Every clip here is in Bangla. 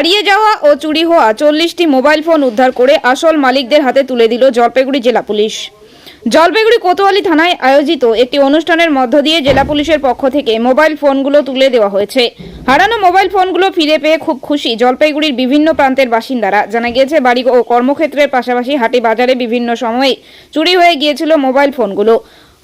হারিয়ে যাওয়া ও চুরি হওয়া চল্লিশটি মোবাইল ফোন উদ্ধার করে আসল মালিকদের হাতে তুলে দিল জলপাইগুড়ি জেলা পুলিশ। জলপাইগুড়ি কোতোয়ালি থানায় আয়োজিত একটি অনুষ্ঠানের মধ্য দিয়ে জেলা পুলিশের পক্ষ থেকে মোবাইল ফোনগুলো তুলে দেওয়া হয়েছে। হারানো মোবাইল ফোনগুলো ফিরে পেয়ে খুব খুশি জলপাইগুড়ির বিভিন্ন প্রান্তের বাসিন্দারা। জানা গিয়েছে, বাড়ি ও কর্মক্ষেত্রের পাশাপাশি হাটে বাজারে বিভিন্ন সময়ে চুরি হয়ে গিয়েছিল মোবাইল ফোনগুলো।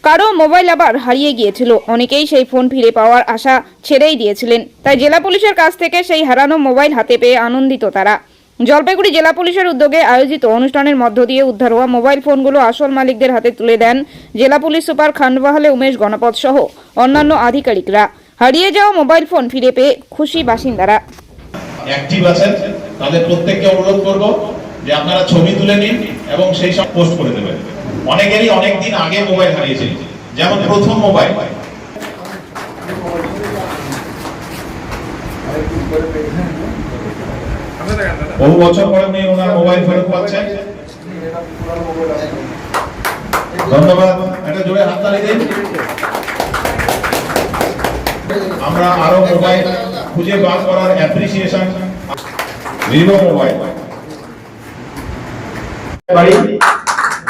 কারও মোবাইল আবার হারিয়ে গিয়েছিল। অনেকেই সেই ফোন ফিরে পাওয়ার আশা ছেড়েই দিয়েছিলেন। তাই জেলা পুলিশের কাছ থেকে সেই হারানো মোবাইল হাতে পেয়ে আনন্দিত তারা। জলপাইগুড়ি জেলা পুলিশের উদ্যোগে আয়োজিত অনুষ্ঠানের মধ্য দিয়ে উদ্ধার হওয়া মোবাইল ফোনগুলো আসল মালিকদের হাতে তুলে দেন জেলা পুলিশ সুপার খান্ডবাহালে উমেশ গণপত সহ অন্যান্য আধিকারিকরা। হারিয়ে যাওয়া মোবাইল ফোন ফিরে পেয়ে খুশি বাসিন্দারা। তাদের প্রত্যেককে অনুরোধ যে আপনারা ছবি তুলে নিন এবং সেই সব পোস্ট করে দেবেন। অনেকেরই অনেক দিন আগে মোবাইল হারিয়েছে। যেমন প্রথম মোবাইল বহু বছর পরে উনি ওনার মোবাইল ফেরত পাচ্ছেন। ধন্যবাদ। একটা জোরে হাততালি দিন। আমরা আরও মোবাইল খুঁজে বার করার অ্যাপ্রিসিয়েশন ভিভো মোবাইল বাড়ি।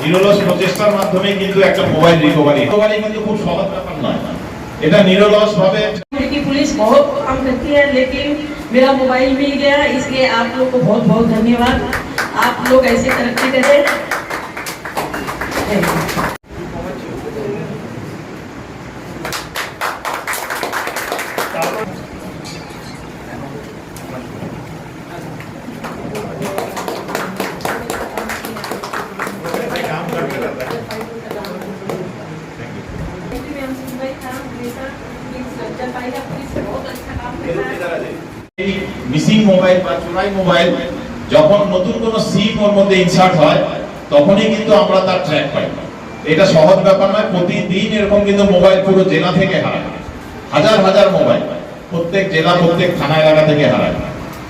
নিরলস প্রচেষ্টার মাধ্যমে কিন্তু একটা মোবাইল রিকভারি রিকভারি কিন্তু খুব সহজ ব্যাপার নয় এটা নিরলস ভাবে की पुलिस बहुत काम करती है लेकिन मेरा मोबाइल मिल गया इसलिए आप लोग को बहुत बहुत धन्यवाद आप लोग ऐसे तरक्की करें যখন নতুন কোন সিম ওর মধ্যে ইনসার্ট হয়, তখনই কিন্তু আমরা তার ট্র্যাক পাই। এটা সহজ ব্যাপার নয়, প্রতিদিন এরকম কিন্তু মোবাইল পুরো জেলা থেকে হারায়। হাজার হাজার মোবাইল প্রত্যেক জেলা, প্রত্যেক থানা, এলাকা থেকে হারায়।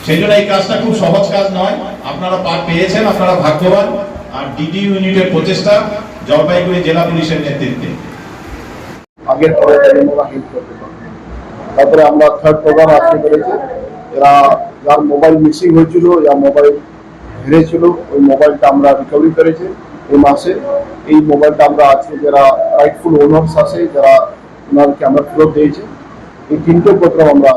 সেই জন্য এই কাজটা খুব সহজ কাজ নয়। আপনারা পার পেয়েছেন, আপনারা ভাগ্যবান। আর ডিডি ইউনিটের প্রচেষ্টা জলপাইগুড়ি জেলা পুলিশের নেতৃত্বে। আগের পরে আমরা হেল্প করতে পারব তারপরে আমরা থার্ড প্রোগ্রাম আসতে পেরেছি এরা, যার মোবাইল মিসিং হয়েছিল যার মোবাইল হেরেছিল। ওই মোবাইলটা আমরা রিকভারি করেছি এই মাসে। এই মোবাইলটা আমরা আজকে যারা রাইটফুল ওনার্স আছে, যারা ওনারকে আমরা ফেরত দিয়েছি, এই তিনটে প্রোগ্রাম আমরা